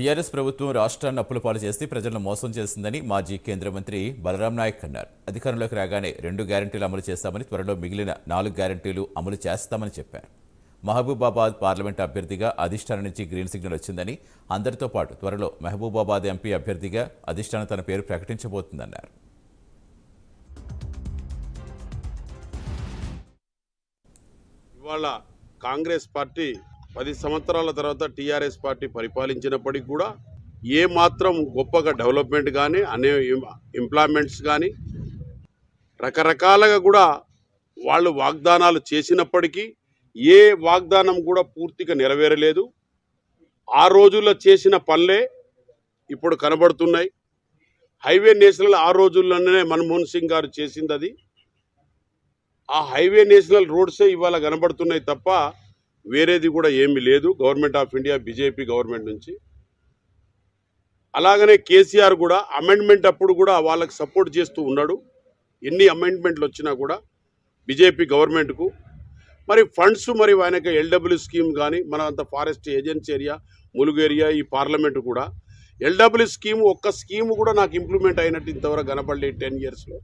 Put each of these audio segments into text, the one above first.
BRS ప్రభుత్వం రాష్ట్రాన్ని అప్పుల పాలు చేసి ప్రజలను మోసం చేసిందని మాజీ కేంద్ర మంత్రి బలరాం నాయక్ అన్నారు. అధికారంలోకి రాగానే రెండు గ్యారంటీలు అమలు చేస్తామని త్వరలో మిగిలిన నాలుగు గ్యారంటీలు అమలు చేస్తామని చెప్పారు. మహబూబాబాద్ పార్లమెంట్ అభ్యర్థిగా అధిష్టానం నుంచి గ్రీన్ సిగ్నల్ వచ్చిందని అందరితో పాటు త్వరలో మహబూబాబాద్ ఎంపీ అభ్యర్థిగా అధిష్టానం తన పేరు ప్రకటించబోతుందన్నారు. ఇవాళ కాంగ్రెస్ పార్టీ పది సంవత్సరాల తర్వాత టీఆర్ఎస్ పార్టీ పరిపాలించినప్పటికీ కూడా ఏ మాత్రం గొప్పగా డెవలప్మెంట్ కానీ అనే ఎంప్లాయ్మెంట్స్ కానీ రకరకాలుగా కూడా వాళ్ళు వాగ్దానాలు చేసినప్పటికీ ఏ వాగ్దానం కూడా పూర్తిగా నెరవేరలేదు. ఆ రోజుల్లో చేసిన పనులే ఇప్పుడు కనబడుతున్నాయి. హైవే నేషనల్ ఆ రోజుల్లోనే మన్మోహన్ సింగ్ గారు చేసింది అది. ఆ హైవే నేషనల్ రోడ్సే ఇవాళ కనబడుతున్నాయి తప్ప వేరేది కూడా ఏమీ లేదు. Government of India BJP government నుంచి. అలాగనే కేసీఆర్ కూడా అమెండ్మెంట్ అప్పుడు కూడా వాళ్ళకి సపోర్ట్ చేస్తూ ఉన్నాడు. ఎన్ని అమెండ్మెంట్లు వచ్చినా కూడా బీజేపీ గవర్నమెంట్కు మరి ఫండ్స్ మరి ఆయనకి ఎల్డబ్ల్యూ స్కీమ్ కానీ మన అంత forest agency area Mulugu area ఈ పార్లమెంట్ కూడా. ఎల్డబ్ల్యూ స్కీమ్ ఒక్క స్కీమ్ కూడా నాకు ఇంప్లిమెంట్ అయినట్టు ఇంతవరకు కనపడలేదు టెన్ ఇయర్స్లో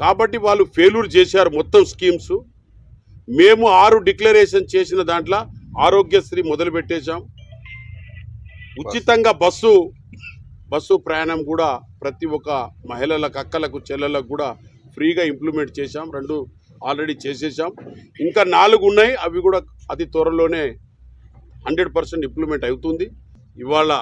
కాబట్టి వాళ్ళు ఫెయిల్యూర్ చేశారు మొత్తం స్కీమ్స్ మేము ఆరు డిక్లరేషన్ చేసిన దాంట్లో ఆరోగ్యశ్రీ మొదలు పెట్టేశాం ఉచితంగా బస్సు బస్సు ప్రయాణం కూడా ప్రతి ఒక్క మహిళలకు అక్కలకు చెల్లెలకు కూడా ఫ్రీగా ఇంప్లిమెంట్ చేశాం. రెండు ఆల్రెడీ చేసేసాం ఇంకా నాలుగు ఉన్నాయి. అవి కూడా అతి త్వరలోనే హండ్రెడ్ పర్సెంట్ ఇంప్లిమెంట్ అవుతుంది. ఇవాళ